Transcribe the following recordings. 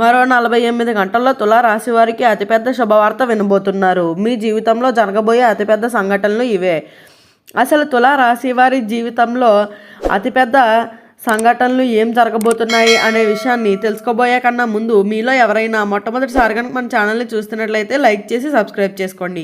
మరో నలభై ఎనిమిది గంటల్లో తులారాశి వారికి అతిపెద్ద శుభవార్త వినబోతున్నారు. మీ జీవితంలో జరగబోయే అతిపెద్ద సంఘటనలు ఇవే. అసలు తులారాశి వారి జీవితంలో అతిపెద్ద సంఘటనలు ఏం జరగబోతున్నాయి అనే విషయాన్ని తెలుసుకోబోయే కన్నా ముందు మీలో ఎవరైనా మొట్టమొదటిసారి కనుక మన ఛానల్ని చూస్తున్నట్లయితే లైక్ చేసి సబ్స్క్రైబ్ చేసుకోండి.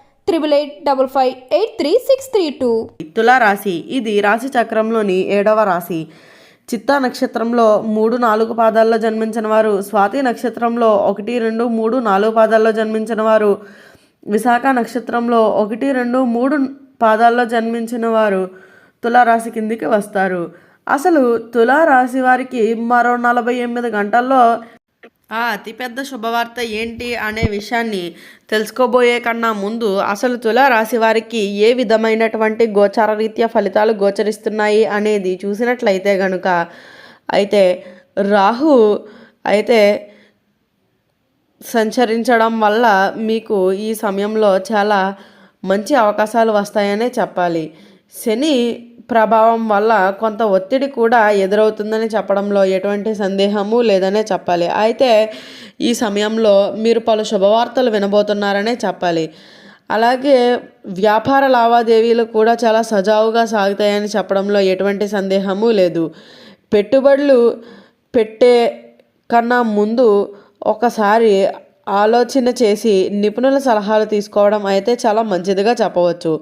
triple eight double five eight three six three two తులారాశి ఇది రాశి చక్రంలోని ఏడవ రాశి. చిత్తా నక్షత్రంలో మూడు నాలుగు పాదాల్లో జన్మించిన వారు స్వాతి నక్షత్రంలో ఒకటి రెండు మూడు నాలుగు పాదాల్లో జన్మించిన వారు విశాఖ నక్షత్రంలో ఒకటి రెండు మూడు పాదాల్లో జన్మించిన వారు తులారాశి కిందికి వస్తారు. అసలు తులారాశి వారికి మరో నలభై ఎనిమిది గంటల్లో ఆ అతిపెద్ద శుభవార్త ఏంటి అనే విషయాన్ని తెలుసుకోబోయే కన్నా ముందు అసలు తులారాశి వారికి ఏ విధమైనటువంటి గోచార రీత్యా ఫలితాలు గోచరిస్తున్నాయి అనేది చూసినట్లయితే గనుక అయితే రాహు అయితే సంచరించడం వల్ల మీకు ఈ సమయంలో చాలా మంచి అవకాశాలు వస్తాయనే చెప్పాలి. శని ప్రభావం వల్ల కొంత ఒత్తిడి కూడా ఎదురవుతుందని చెప్పడంలో ఎటువంటి సందేహము లేదనే చెప్పాలి. అయితే ఈ సమయంలో మీరు పలు శుభవార్తలు వినబోతున్నారనే చెప్పాలి. అలాగే వ్యాపార లావాదేవీలు కూడా చాలా సజావుగా సాగుతాయని చెప్పడంలో ఎటువంటి సందేహము లేదు. పెట్టుబడులు పెట్టే కన్నా ముందు ఒకసారి ఆలోచన చేసి నిపుణుల సలహాలు తీసుకోవడం అయితే చాలా మంచిదిగా చెప్పవచ్చు.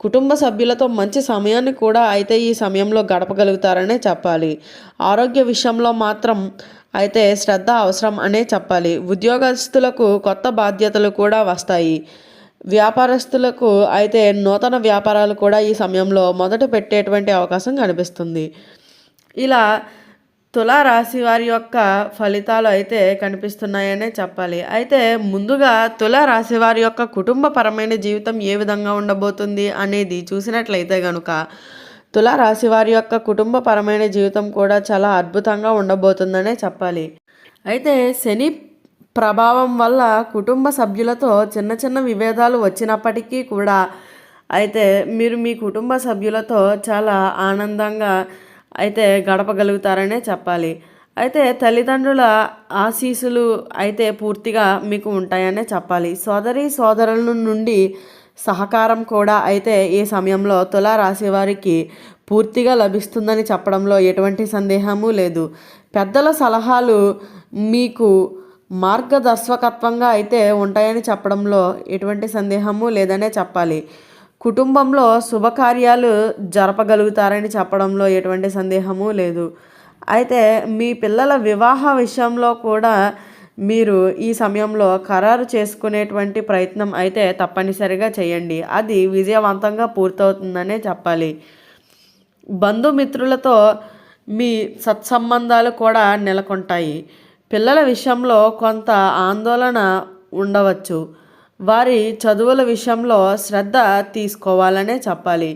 కుటుంబ సభ్యులతో మంచి సమయాన్ని కూడా అయితే ఈ సమయంలో గడపగలుగుతారనే చెప్పాలి. ఆరోగ్య విషయంలో మాత్రం అయితే శ్రద్ధ అవసరం అనే చెప్పాలి. ఉద్యోగస్తులకు కొత్త బాధ్యతలు కూడా వస్తాయి. వ్యాపారస్తులకు అయితే నూతన వ్యాపారాలు కూడా ఈ సమయంలో మొదట పెట్టేటువంటి అవకాశం కనిపిస్తుంది. ఇలా తులా రాశి వారి యొక్క ఫలితాలు అయితే కనిపిస్తున్నాయనే చెప్పాలి. అయితే ముందుగా తులా రాశి వారి యొక్క కుటుంబపరమైన జీవితం ఏ విధంగా ఉండబోతుంది అనేది చూసినట్లయితే కనుక తులా రాశి వారి యొక్క కుటుంబపరమైన జీవితం కూడా చాలా అద్భుతంగా ఉండబోతుందనే చెప్పాలి. అయితే శని ప్రభావం వల్ల కుటుంబ సభ్యులతో చిన్న చిన్న విభేదాలు వచ్చినప్పటికీ కూడా అయితే మీరు మీ కుటుంబ సభ్యులతో చాలా ఆనందంగా అయితే గడపగలుగుతారనే చెప్పాలి. అయితే తల్లిదండ్రుల ఆశీస్సులు అయితే పూర్తిగా మీకు ఉంటాయనే చెప్పాలి. సోదరి సోదరుల నుండి సహకారం కూడా అయితే ఈ సమయంలో తులా రాశి వారికి పూర్తిగా లభిస్తుందని చెప్పడంలో ఎటువంటి సందేహము లేదు. పెద్దల సలహాలు మీకు మార్గదర్శకత్వంగా అయితే ఉంటాయని చెప్పడంలో ఎటువంటి సందేహము లేదనే చెప్పాలి. కుటుంబంలో శుభకార్యాలు జరపగలుగుతారని చెప్పడంలో ఎటువంటి సందేహము లేదు. అయితే మీ పిల్లల వివాహ విషయంలో కూడా మీరు ఈ సమయంలో ఖరారు చేసుకునేటువంటి ప్రయత్నం అయితే తప్పనిసరిగా చేయండి. అది విజయవంతంగా పూర్తవుతుందనే చెప్పాలి. బంధుమిత్రులతో మీ సత్సంబంధాలు కూడా నెలకొంటాయి. పిల్లల విషయంలో కొంత ఆందోళన ఉండవచ్చు. వారి చదువుల విషయంలో శ్రద్ధ తీసుకోవాలనే చెప్పాలి.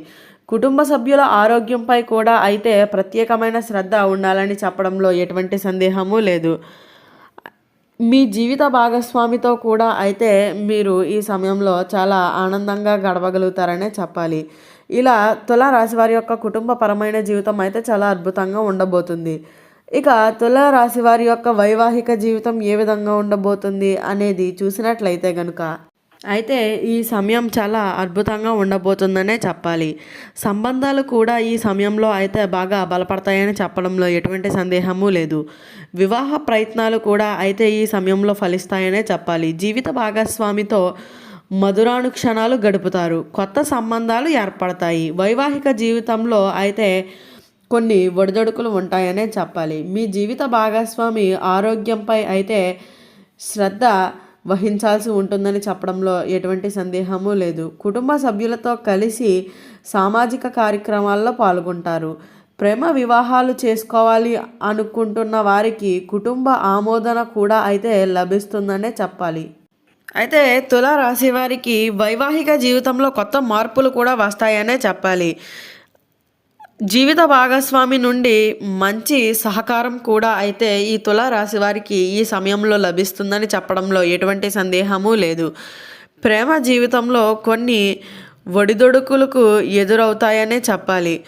కుటుంబ సభ్యుల ఆరోగ్యంపై కూడా అయితే ప్రత్యేకమైన శ్రద్ధ ఉండాలని చెప్పడంలో ఎటువంటి సందేహము లేదు. మీ జీవిత భాగస్వామితో కూడా అయితే మీరు ఈ సమయంలో చాలా ఆనందంగా గడవగలుగుతారనే చెప్పాలి. ఇలా తుల రాశి వారి యొక్క కుటుంబపరమైన జీవితం అయితే చాలా అద్భుతంగా ఉండబోతుంది. ఇక తుల రాశి వారి యొక్క వైవాహిక జీవితం ఏ విధంగా ఉండబోతుంది అనేది చూసినట్లయితే కనుక అయితే ఈ సమయం చాలా అద్భుతంగా ఉండబోతుందనే చెప్పాలి. సంబంధాలు కూడా ఈ సమయంలో అయితే బాగా బలపడతాయని చెప్పడంలో ఎటువంటి సందేహము లేదు. వివాహ ప్రయత్నాలు కూడా అయితే ఈ సమయంలో ఫలిస్తాయనే చెప్పాలి. జీవిత భాగస్వామితో మధురానుక్షణాలు గడుపుతారు. కొత్త సంబంధాలు ఏర్పడతాయి. వైవాహిక జీవితంలో అయితే కొన్ని ఒడిదొడుకులు ఉంటాయనే చెప్పాలి. మీ జీవిత భాగస్వామి ఆరోగ్యంపై అయితే శ్రద్ధ వహించాల్సి ఉంటుందని చెప్పడంలో ఎటువంటి సందేహము లేదు. కుటుంబ సభ్యులతో కలిసి సామాజిక కార్యక్రమాల్లో పాల్గొంటారు. ప్రేమ వివాహాలు చేసుకోవాలి అనుకుంటున్న వారికి కుటుంబ ఆమోదన కూడా అయితే లభిస్తుందనే చెప్పాలి. అయితే తులా రాశి వారికి వైవాహిక జీవితంలో కొత్త మార్పులు కూడా వస్తాయనే చెప్పాలి. జీవిత భాగస్వామి నుండి మంచి సహకారం కూడా అయితే ఈ తులారాశి వారికి ఈ సమయంలో లభిస్తుందని చెప్పడంలో ఎటువంటి సందేహము లేదు. ప్రేమ జీవితంలో కొన్ని ఒడిదొడుకులకు ఎదురవుతాయనే చెప్పాలి.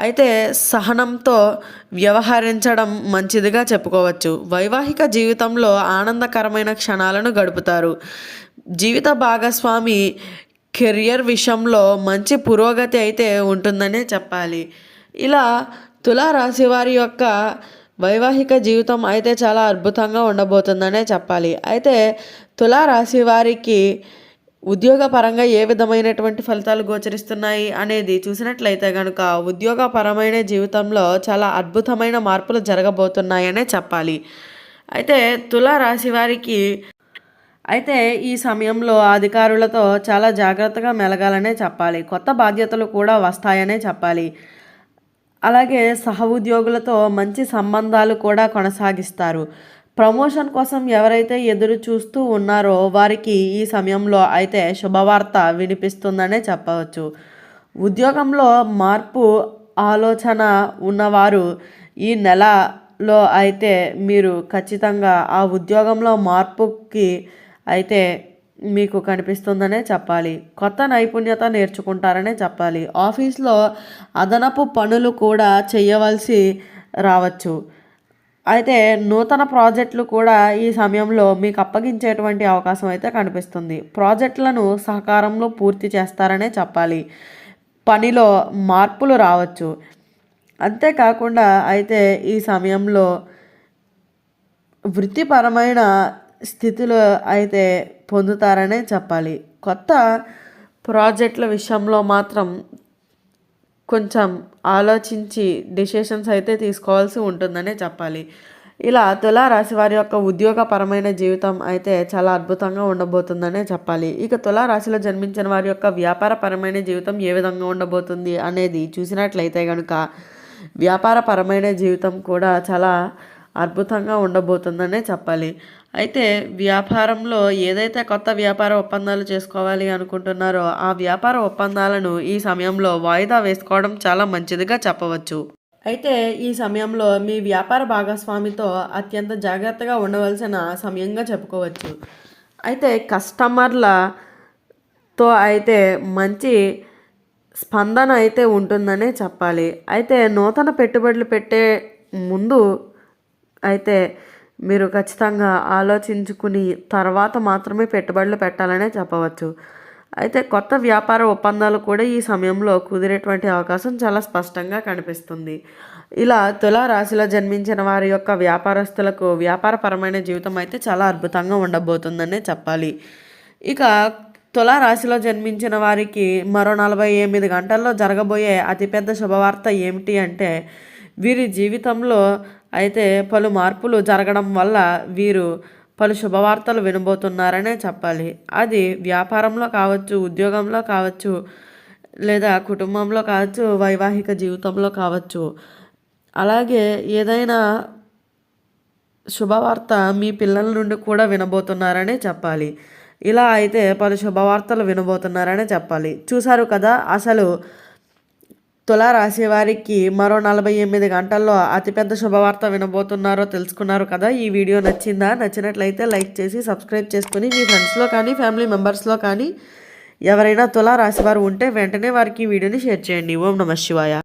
అయితే సహనంతో వ్యవహరించడం మంచిదిగా చెప్పుకోవచ్చు. వైవాహిక జీవితంలో ఆనందకరమైన క్షణాలను గడుపుతారు. జీవిత భాగస్వామి కెరియర్ విషయంలో మంచి పురోగతి అయితే ఉంటుందనే చెప్పాలి. ఇలా తులారాశి వారి యొక్క వైవాహిక జీవితం అయితే చాలా అద్భుతంగా ఉండబోతుందనే చెప్పాలి. అయితే తులారాశి వారికి ఉద్యోగపరంగా ఏ విధమైనటువంటి ఫలితాలు గోచరిస్తున్నాయి అనేది చూసినట్లయితే కనుక ఉద్యోగపరమైన జీవితంలో చాలా అద్భుతమైన మార్పులు జరగబోతున్నాయనే చెప్పాలి. అయితే తులారాశి వారికి అయితే ఈ సమయంలో అధికారులతో చాలా జాగ్రత్తగా మెలగాలనే చెప్పాలి. కొత్త బాధ్యతలు కూడా వస్తాయనే చెప్పాలి. అలాగే సహ ఉద్యోగులతో మంచి సంబంధాలు కూడా కొనసాగిస్తారు. ప్రమోషన్ కోసం ఎవరైతే ఎదురు చూస్తూ ఉన్నారో వారికి ఈ సమయంలో అయితే శుభవార్త వినిపిస్తుందనే చెప్పవచ్చు. ఉద్యోగంలో మార్పు ఆలోచన ఉన్నవారు ఈ నెలలో అయితే మీరు ఖచ్చితంగా ఆ ఉద్యోగంలో మార్పుకి అయితే మీకు కనిపిస్తుందనే చెప్పాలి. కొత్త నైపుణ్యత నేర్చుకుంటారనే చెప్పాలి. ఆఫీస్లో అదనపు పనులు కూడా చేయవలసి రావచ్చు. అయితే నూతన ప్రాజెక్టులు కూడా ఈ సమయంలో మీకు అప్పగించేటువంటి అవకాశం అయితే కనిపిస్తుంది. ప్రాజెక్టులను సహకారంలో పూర్తి చేస్తారనే చెప్పాలి. పనిలో మార్పులు రావచ్చు. అంతేకాకుండా అయితే ఈ సమయంలో వృత్తిపరమైన స్థితిలో అయితే పొందుతారనే చెప్పాలి. కొత్త ప్రాజెక్టుల విషయంలో మాత్రం కొంచెం ఆలోచించి డిసిషన్స్ అయితే తీసుకోవాల్సి ఉంటుందనే చెప్పాలి. ఇలా తులారాశి వారి యొక్క ఉద్యోగపరమైన జీవితం అయితే చాలా అద్భుతంగా ఉండబోతుందనే చెప్పాలి. ఇక తులా రాశిలో జన్మించిన వారి యొక్క వ్యాపారపరమైన జీవితం ఏ విధంగా ఉండబోతుంది అనేది చూసినట్లయితే కనుక వ్యాపారపరమైన జీవితం కూడా చాలా అద్భుతంగా ఉండబోతుందనే చెప్పాలి. అయితే వ్యాపారంలో ఏదైతే కొత్త వ్యాపార ఒప్పందాలు చేసుకోవాలి అనుకుంటున్నారో ఆ వ్యాపార ఒప్పందాలను ఈ సమయంలో వాయిదా వేసుకోవడం చాలా మంచిదిగా చెప్పవచ్చు. అయితే ఈ సమయంలో మీ వ్యాపార భాగస్వామితో అత్యంత జాగ్రత్తగా ఉండవలసిన సమయంగా చెప్పుకోవచ్చు. అయితే కస్టమర్లతో అయితే మంచి స్పందన అయితే ఉంటుందనే చెప్పాలి. అయితే నూతన పెట్టుబడులు పెట్టే ముందు అయితే మీరు ఖచ్చితంగా ఆలోచించుకుని తర్వాత మాత్రమే పెట్టుబడులు పెట్టాలనే చెప్పవచ్చు. అయితే కొత్త వ్యాపార ఒప్పందాలు కూడా ఈ సమయంలో కుదిరేటువంటి అవకాశం చాలా స్పష్టంగా కనిపిస్తుంది. ఇలా తులా రాశిలో జన్మించిన వారి యొక్క వ్యాపారస్తులకు వ్యాపారపరమైన జీవితం అయితే చాలా అద్భుతంగా ఉండబోతుందనే చెప్పాలి. ఇక తులా రాశిలో జన్మించిన వారికి మరో నలభై ఎనిమిది గంటల్లో జరగబోయే అతిపెద్ద శుభవార్త ఏమిటి అంటే వీరి జీవితంలో అయితే పలు మార్పులు జరగడం వల్ల వీరు పలు శుభవార్తలు వినబోతున్నారనే చెప్పాలి. అది వ్యాపారంలో కావచ్చు ఉద్యోగంలో కావచ్చు లేదా కుటుంబంలో కావచ్చు వైవాహిక జీవితంలో కావచ్చు. అలాగే ఏదైనా శుభవార్త మీ పిల్లల నుండి కూడా వినబోతున్నారనే చెప్పాలి. ఇలా అయితే పలు శుభవార్తలు వినబోతున్నారనే చెప్పాలి. చూశారు కదా అసలు తులా రాసేవారికి మరో నలభై ఎనిమిది గంటల్లో అతిపెద్ద శుభవార్త వినబోతున్నారో తెలుసుకున్నారు కదా. ఈ వీడియో నచ్చిందా? నచ్చినట్లయితే లైక్ చేసి సబ్స్క్రైబ్ చేసుకుని మీ ఫ్రెండ్స్లో కానీ ఫ్యామిలీ మెంబర్స్లో కానీ ఎవరైనా తులా రాసేవారు వారు ఉంటే వెంటనే వారికి ఈ వీడియోని షేర్ చేయండి. ఓం నమ శివాయ.